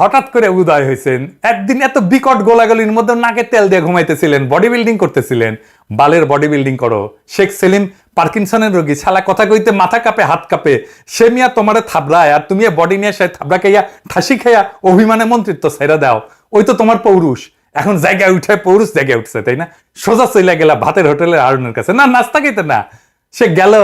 হঠাৎ করে উদয় হয়েছেন। একদিন এত বিকট গোলাগুলির মধ্যে নাকে তেল দিয়ে ঘুমাইতেছিলেন বডি বিল্ডিং করতেছিলেন। বালের বডি বিল্ডিং করো। শেখ সেলিম পার্কিনসনের রোগী ছালা কথা কইতে মাথা হাত সে মিয়া তোমারে থাবড়ায় আর তুমি বডি নিয়ে সে থাবড়া খাইয়া, ঠাসি খাইয়া অভিমানে মন্ত্রিত্ব ছেড়ে দাও। ওই তো তোমার পৌরুষ। এখন জায়গায় উঠে পৌরুষ জায়গায় উঠছে, তাই না? সোজা চইলা গেলা ভাতের হোটেলের আরুনের কাছে। না, নাস্তা খাইতে না। সে গেল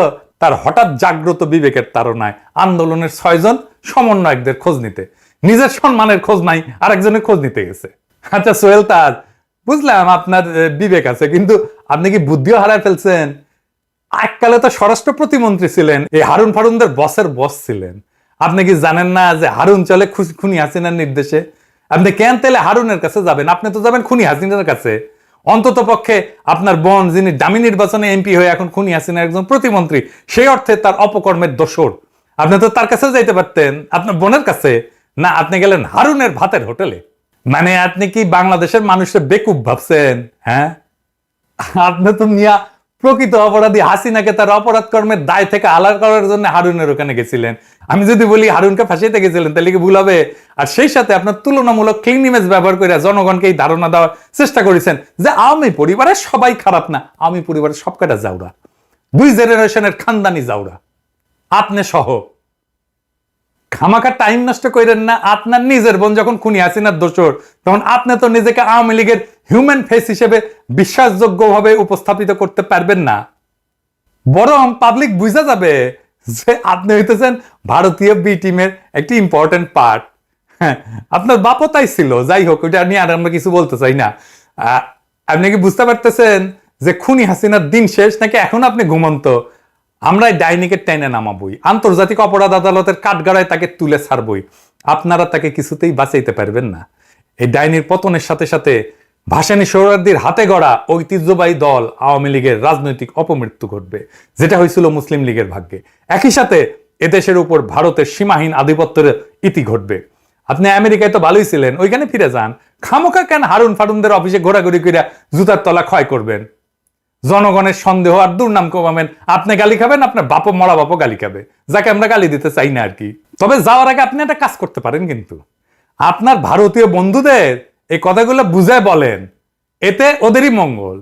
তার হঠাৎ জাগ্রত বিবেকের তাড়নায় আন্দোলনের ছয়জন সমন্বয়কদের খোঁজ নিতে। নিজের সম্মানের খোঁজ নাই, আরেকজনের খোঁজ নিতে গেছে। আচ্ছা সোহেল তাজ, বুঝলাম আপনার বিবেক আছে, কিন্তু আপনি কি বুদ্ধিও হারায় ফেলছেন? এককালে তো স্বরাষ্ট্র প্রতিমন্ত্রী ছিলেন এই হারুন ফারুনদের বসের বস ছিলেন। আপনি কি জানেন না যে হারুন চলে খুনি হাসিনার নির্দেশে? আপনি কেন তাহলে হারুনের কাছে যাবেন? আপনি তো যাবেন খুনি হাসিনার কাছে। অন্তত পক্ষে আপনার বোন যিনি দামি নির্বাচনে এমপি হয়ে এখন খুনি হাসিনার একজন প্রতিমন্ত্রী, সেই অর্থে তার অপকর্মের দোষর। আপনি তো তার কাছে যাইতে পারতেন, আপনার বোনের কাছে। না, আপনি গেলেন হারুনের ভাতের হোটেলে। মানে আপনি কি বাংলাদেশের মানুষের বেকুব ভাবছেন হ্যাঁ? আপনি তো মিয়া প্রকৃত অপরাধী হাসিনাকে তার অপরাধ কর্মের দায় থেকে আলাদা করার জন্য হারুনের ওখানে গেছিলেন। আমি যদি বলি হারুনকে ফাঁসিতে গেছিলেন, তাহলে কি ভুল হবে? আর সেই সাথে আপনার তুলনামূলক ক্লিন ইমেজ ব্যবহার করে জনগণকে এই ধারণা দেওয়ার চেষ্টা করেছেন যে আমি পরিবারের সবাই খারাপ না, আমি পরিবারের সব কটা যাওরা দুই জেনারেশনের খানদানি যাওরা আপনি সহ। খামাখা টাইম নষ্ট করেন না, আপনার নিজের বোন যখন খুনি হাসিনার দোষর, তখন আপনি তো নিজেকে আওয়ামী লীগের হিউম্যান ফেস হিসেবে বিশ্বাসযোগ্যভাবে উপস্থাপিত করতে পারবেন না। বরং পাবলিক বুঝা যাবে যে আপনি হইতেছেন ভারতীয় বি টিমের একটি ইম্পর্টেন্ট পার্ট হ্যাঁ আপনার বাপও তাই ছিল। যাই হোক, ওইটা নিয়ে আর আমরা কিছু বলতে চাই না। আপনি কি বুঝতে পারতেছেন যে খুনি হাসিনার দিন শেষ নাকি এখন আপনি ঘুমন্ত? আমরা ডাইনিকে টেনে নামাবই। আন্তর্জাতিক অপরাধ আদালতের কাঠগড়ায় তাকে তুলে ছাড়বই। আপনারা তাকে কিছুতেই বাঁচাইতে পারবেন না। এই ডাইনির পতনের সাথে সাথে ভাসানী সৌরার্দির হাতে গড়া ঐতিহ্যবাহী দল আওয়ামী লীগের রাজনৈতিক অপমৃত্যু ঘটবে। যেটা হয়েছিল মুসলিম লীগের ভাগ্যে। একই সাথে এদেশের উপর ভারতের সীমাহীন আধিপত্যের ইতি ঘটবে। আপনি আমেরিকায় তো ভালোই ছিলেন, ওইখানে ফিরে যান। খামোকা কেন হারুন ফারুনদের অফিসে ঘোরাঘুরি করে জুতার তলা ক্ষয় করবেন? জনগণের সন্দেহ আর দুর্নাম কমাবেন। আপনি গালি খাবেন, আপনার বাপও মরা বাপও গালি খাবে। যাকে আমরা গালি দিতে চাই না আর কি। তবে যাওয়ার আগে আপনি একটা কাজ করতে পারেন কিন্তু। আপনার ভারতীয় বন্ধুদের এই কথাগুলো বুঝায় বলেন। এতে ওদেরই মঙ্গল।